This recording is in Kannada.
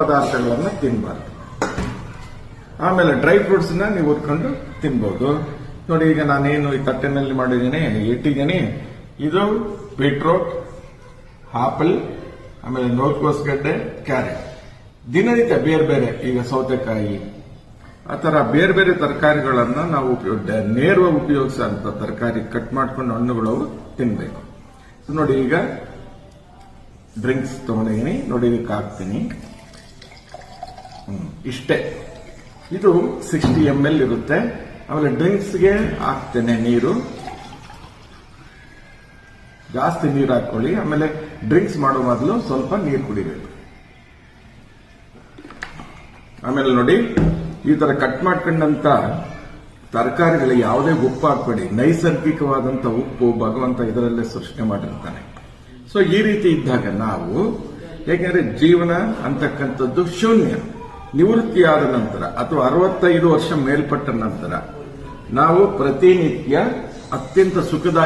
ಪದಾರ್ಥಗಳನ್ನ ತಿನ್ನಬಾರ್ದು ಆಮೇಲೆ ಡ್ರೈ ಫ್ರೂಟ್ಸ್ನ ನೀವು ಹುರ್ಕೊಂಡು ತಿನ್ಬಹುದು ನೋಡಿ, ಈಗ ನಾನೇನು ಈ ತಟ್ಟೆನಲ್ಲಿ ಮಾಡಿದ್ದೀನಿ ಇಟ್ಟಿದ್ದೀನಿ? ಇದು ಬೀಟ್ರೋಟ್ ಆಪಲ್ ಆಮೇಲೆ ನೋಕೋಸ್ಗಡ್ಡೆ ಕ್ಯಾರೆಟ್ ದಿನನಿತ್ಯ ಬೇರೆ ಬೇರೆ, ಈಗ ಸೌತೆಕಾಯಿ. ಆ ತರ ಬೇರೆ ಬೇರೆ ತರಕಾರಿಗಳನ್ನ ನಾವು ನೇರವಾಗಿ ಉಪಯೋಗಿಸುವಂತ ತರಕಾರಿ ಕಟ್ ಮಾಡ್ಕೊಂಡು ಹಣ್ಣುಗಳು ತಿನ್ಬೇಕು. So ನೋಡಿ, ಈಗ ಡ್ರಿಂಕ್ಸ್ ತಗೊಂಡಿದ್ದೀನಿ. ನೋಡಿ, ಇದಕ್ಕೆ ಹಾಕ್ತೀನಿ. ಇಷ್ಟೇ. ಇದು ಸಿಕ್ಸ್ಟಿ ಎಂ ಎಲ್ ಇರುತ್ತೆ. ಆಮೇಲೆ ಡ್ರಿಂಕ್ಸ್ಗೆ ಹಾಕ್ತೇನೆ ನೀರು. ಜಾಸ್ತಿ ನೀರು ಹಾಕೊಳ್ಳಿ ಆಮೇಲೆ ಡ್ರಿಂಕ್ಸ್ ಮಾಡೋ ಮೊದಲು ಸ್ವಲ್ಪ ನೀರು ಕುಡಿಬೇಕು. ಆಮೇಲೆ ನೋಡಿ, ಈ ತರ ಕಟ್ ಮಾಡ್ಕೊಂಡಂತ ತರಕಾರಿಗಳಿಗೆ ಯಾವುದೇ ಉಪ್ಪು ಹಾಕ್ಬೇಡಿ. ನೈಸರ್ಗಿಕವಾದಂತ ಉಪ್ಪು ಭಗವಂತ ಇದರಲ್ಲೇ ಸೃಷ್ಟಿ ಮಾಡಿರ್ತಾನೆ. ಸೊ ಈ ರೀತಿ ಇದ್ದಾಗ ನಾವು, ಏಕೆಂದ್ರೆ ಜೀವನ ಅಂತಕ್ಕಂಥದ್ದು ಶೂನ್ಯ. ನಿವೃತ್ತಿಯಾದ ನಂತರ ಅಥವಾ ಅರವತ್ತೈದು ವರ್ಷ ಮೇಲ್ಪಟ್ಟ ನಂತರ ನಾವು ಪ್ರತಿನಿತ್ಯ ಅತ್ಯಂತ ಸುಖದಾಯ